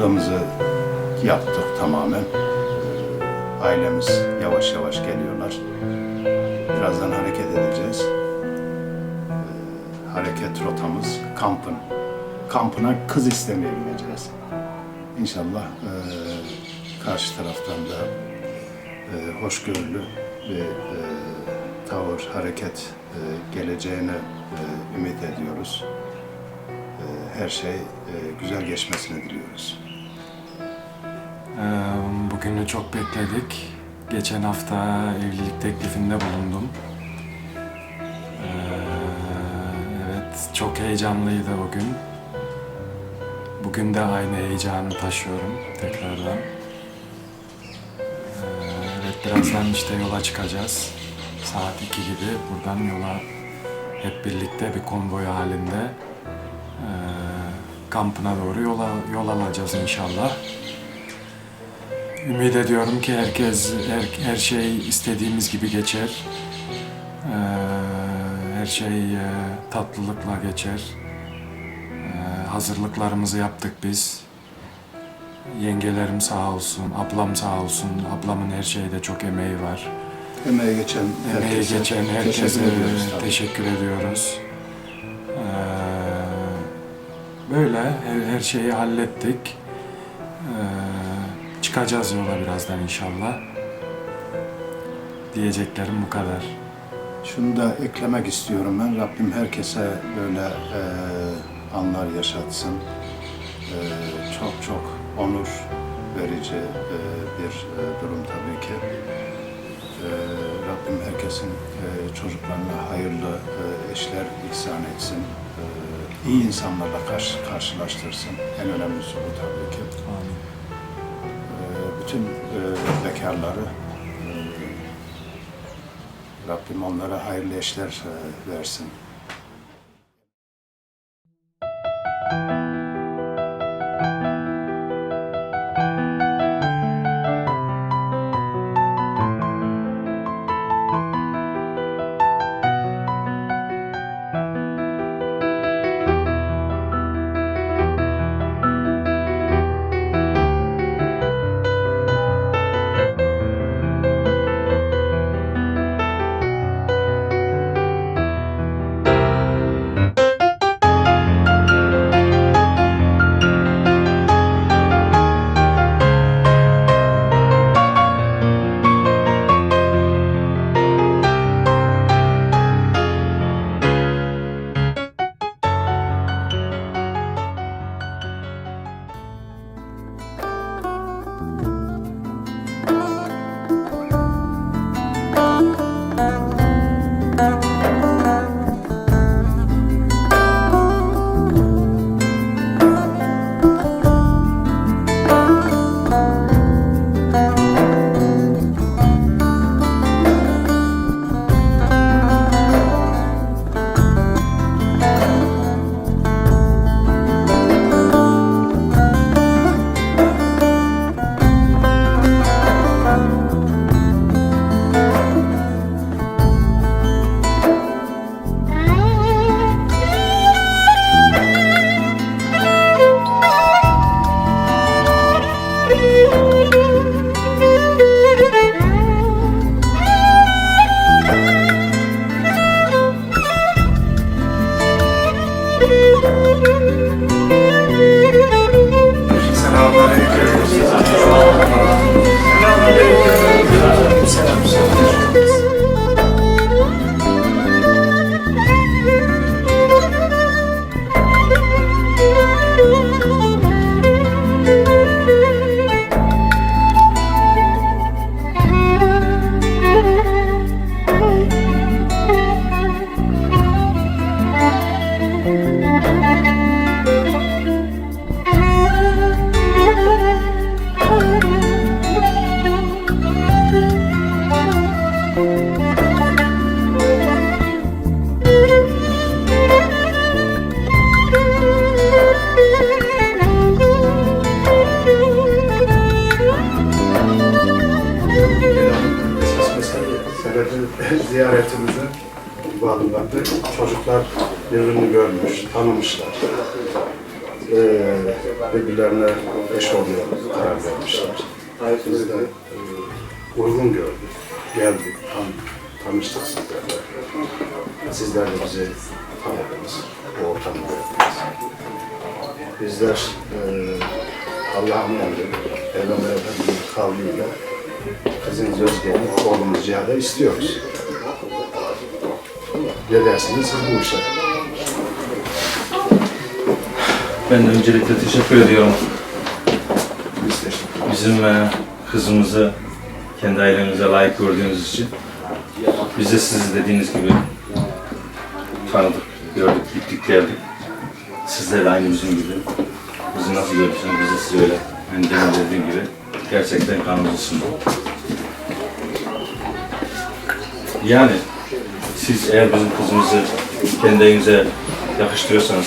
hazırlığımızı yaptık tamamen. Ee, Ailemiz yavaş yavaş geliyorlar. Birazdan hareket edeceğiz. Ee, Hareket rotamız kampın. Kampına kız istemeye gideceğiz. İnşallah e, karşı taraftan da e, hoşgörülü ve tavır, hareket e, geleceğine ümit ediyoruz. Her şey güzel geçmesini diliyoruz. Ee, Bugünü çok bekledik. Geçen hafta evlilik teklifinde bulundum. Ee, Evet, çok heyecanlıydı o gün. Bugün de aynı heyecanı taşıyorum tekrardan. Ee, Evet, birazdan işte yola çıkacağız. Saat 2 gibi buradan yola hep birlikte bir konvoy halinde ee, kampına doğru yola, yol alacağız inşallah. Ümit ediyorum ki herkes, her, her şey istediğimiz gibi geçer. Ee, her şey e, tatlılıkla geçer. Ee, hazırlıklarımızı yaptık biz. Yengelerim sağ olsun, ablam sağ olsun. Ablamın her şeyde çok emeği var. Emeği geçen Emeği herkese geçen herkese teşekkür ediyoruz. tabii. teşekkür ediyoruz. Ee, böyle her, her şeyi hallettik. Ee, çıkacağız yola birazdan inşallah. Diyeceklerim bu kadar. Şunu da eklemek istiyorum ben. Rabbim herkese böyle e, anlar yaşatsın. E, çok çok onur verici e, bir e, durum tabii ki. E, Rabbim herkesin e, çocuklarına hayırlı e, eşler ihsan etsin. E, iyi insanlarla karşı, karşılaştırsın. En önemlisi bu tabii ki. Amin. Bütün e, bekarları e, Rabbim onlara hayırlı eşler e, versin. bu anlamda çocuklar birbirini görmüş, tanımışlar. e, birbirlerine eş olmaya karar vermişler. Biz de e, uygun gördük. Geldik, tam, tanıştık sizlerle. Sizler de bizi tanıdınız, bu ortamı gördünüz. Bizler e, Allah'ın emri, Peygamber Efendimiz'in kavliyle kızınız Özge'yi oğlumuz Cihat'a istiyoruz. Ne dersiniz siz bu işe? Ben de öncelikle teşekkür ediyorum. Biz teşekkür ederiz. Bizim e, kızımızı kendi ailenize layık gördüğünüz için. Biz de siz dediğiniz gibi tanıdık, gördük, gittik geldik. Sizler de aynı bizim gibi. Bizi nasıl görürsünüz, biz de sizi öyle. Hani demin dediğim gibi gerçekten kanımız ısındı. Yani siz eğer bizim kızımızı kendi evinize yakıştırıyorsanız,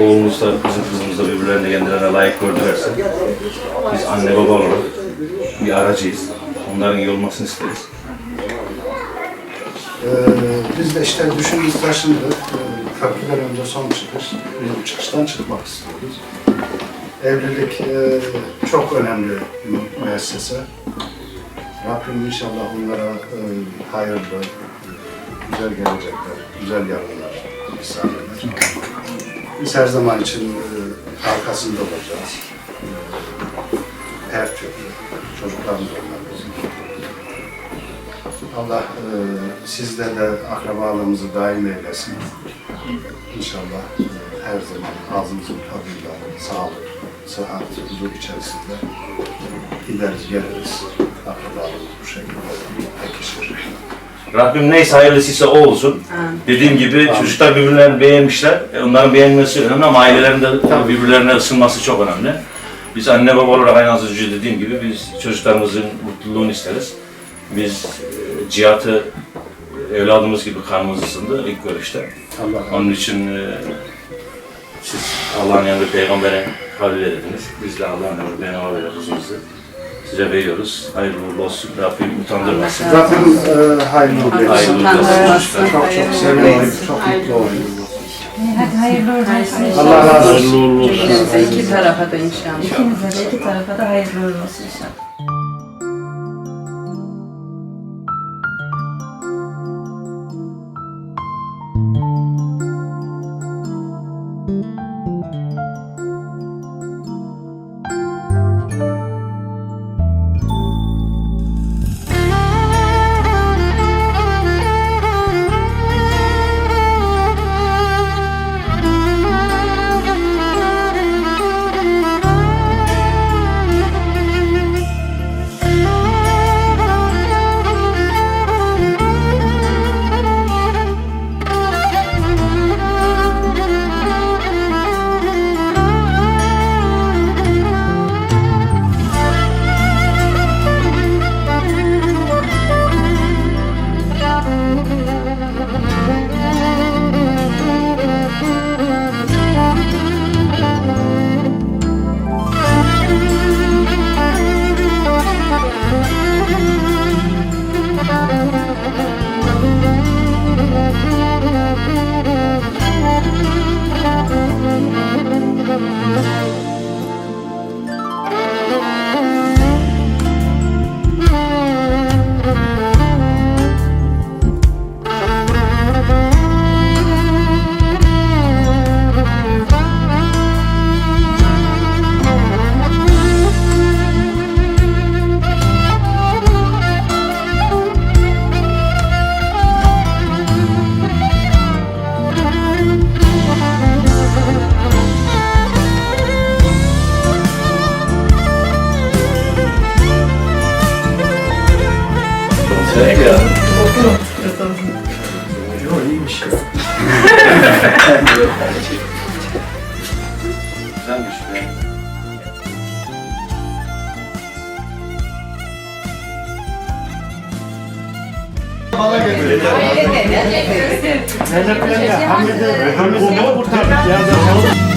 oğlunuz da bizim kızımız da birbirlerine kendilerine layık gördülerse, biz anne baba olarak bir aracıyız. Onların iyi olmasını isteriz. Ee, biz de işte düşündük taşındık. Ee, köprüden önce son çıkış. Bizim çıkıştan çıkmak istiyoruz. Evlilik e, çok önemli bir müessese. Rabbim inşallah onlara e, hayırlı, güzel gelecekler, güzel yarınlar ihsan. Biz her zaman için e, arkasında olacağız. E, her türlü. Çocuklarımız onlar bizim. Allah sizde de akrabalığımızı daim eylesin. İnşallah her zaman ağzımızın tadıyla sağlık, sıhhat, huzur içerisinde gideriz geliriz. Akrabalığımız bu şekilde pekişir. Rabbim neyse hayırlısıysa o olsun. Dediğim gibi çocuklar birbirlerini beğenmişler. E, Onların beğenmesi önemli ama ailelerin de tabii birbirlerine ısınması çok önemli. Biz anne baba olarak aynı az önce dediğim gibi biz çocuklarımızın mutluluğunu isteriz. Biz e, cihatı evladımız gibi kanımız ısındı ilk görüşte. Allah razı olsun. Onun için e, siz Allah'ın yanında peygambere kabul ediniz. Biz de Allah'ın yanında peygambere kızımızı size veriyoruz. Hayırlı uğurlu olsun. Rabbim utandırmasın. Zaten e, hayırlı olsun. Hayırlı uğurlu olsun. Çok çok sevindim, çok mutlu oldum. Hadi hayırlı uğurlu olsun. Allah razı olsun. İkimize iki tarafa da inşallah. İkimize de iki tarafa da hayırlı uğurlu olsun inşallah. Evet ya. Güzelmiş be. Bala geliyor. Neler plan ya? Hamide, Hamide kurtardık ya.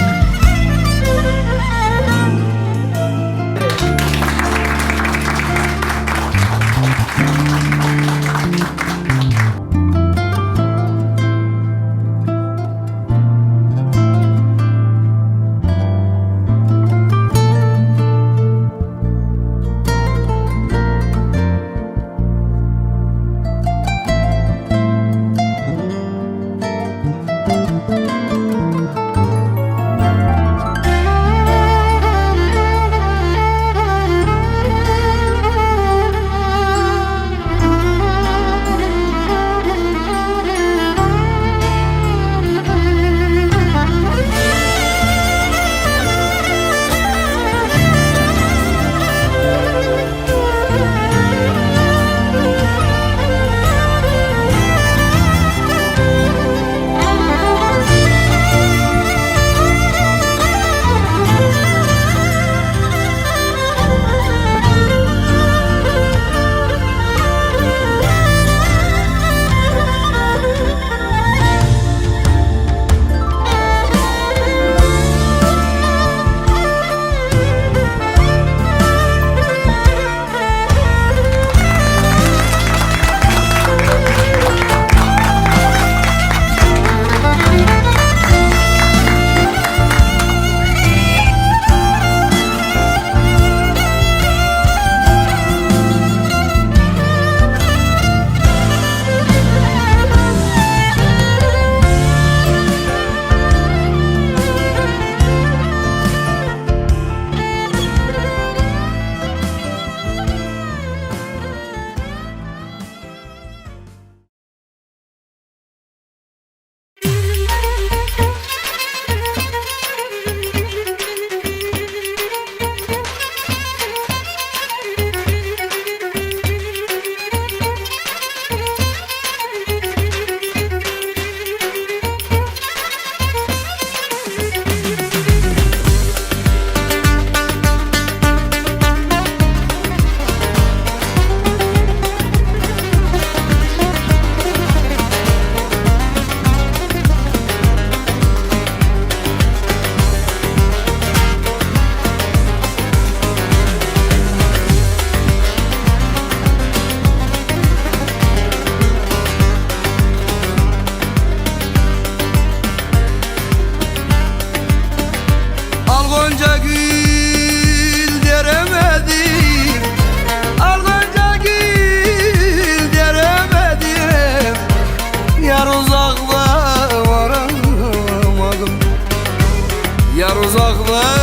club.